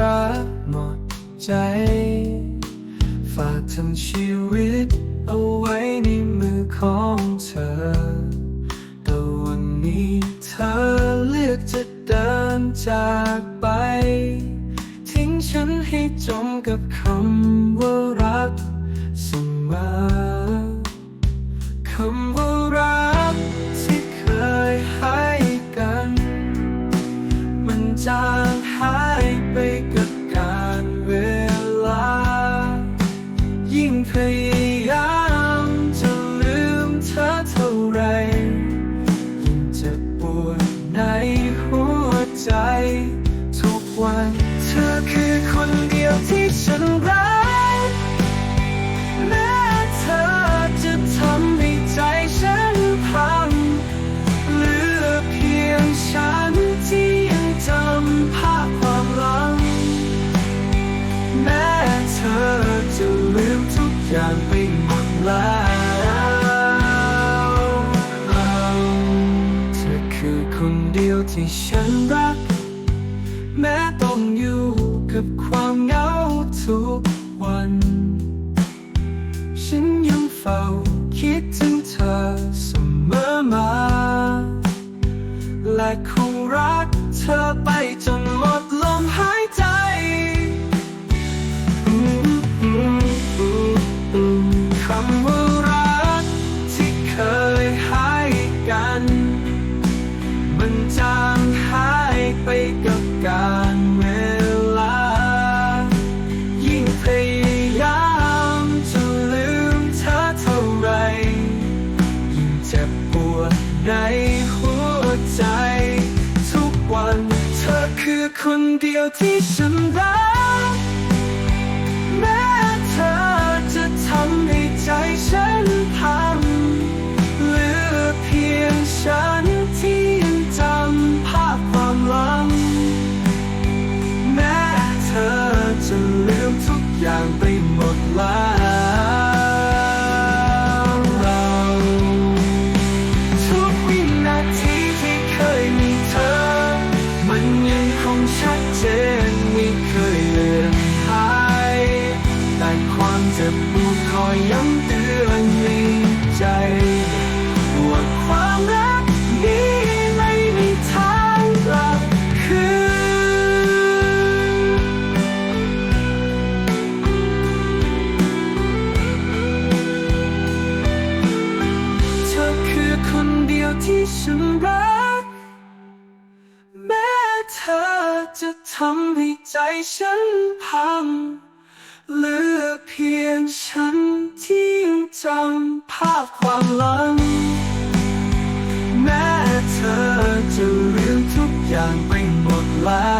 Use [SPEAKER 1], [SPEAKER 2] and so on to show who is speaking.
[SPEAKER 1] รักหมดใจ ฝากทั้งชีวิต เอาไว้ในมือของเธอ แต่วันนี้เธอเลือกจะเดินจากไป ทิ้งฉันให้จมกับคำว่ารักเสมอคำว่ารักที่เคยให้กัน มันจาง อคือคนเดียวที่ฉันรักแม้เธอจะทำให้ใจฉันพังเหลือเพียงฉันที่ยังจำภาพความหลัง แม้เธอจะลืมทุกอย่างไปหมดแล้ว ทุกวัน บปวดในหัวใจ ทุกวัน เธอคือคนเดียวที่ฉันรัก เคยเลือนหายแต่ความเจ็บปวดคอยย้ำเตือนในใจว่าความรักนี้ไม่มีทางกลับคืนเธอคือคนเดียวที่ฉันรัก จะทำให้ใจฉันพังเหลือเพียงฉันที่ยังจำภาพความหลัง แม้เธอจะลืมทุกอย่างไปหมดแล้ว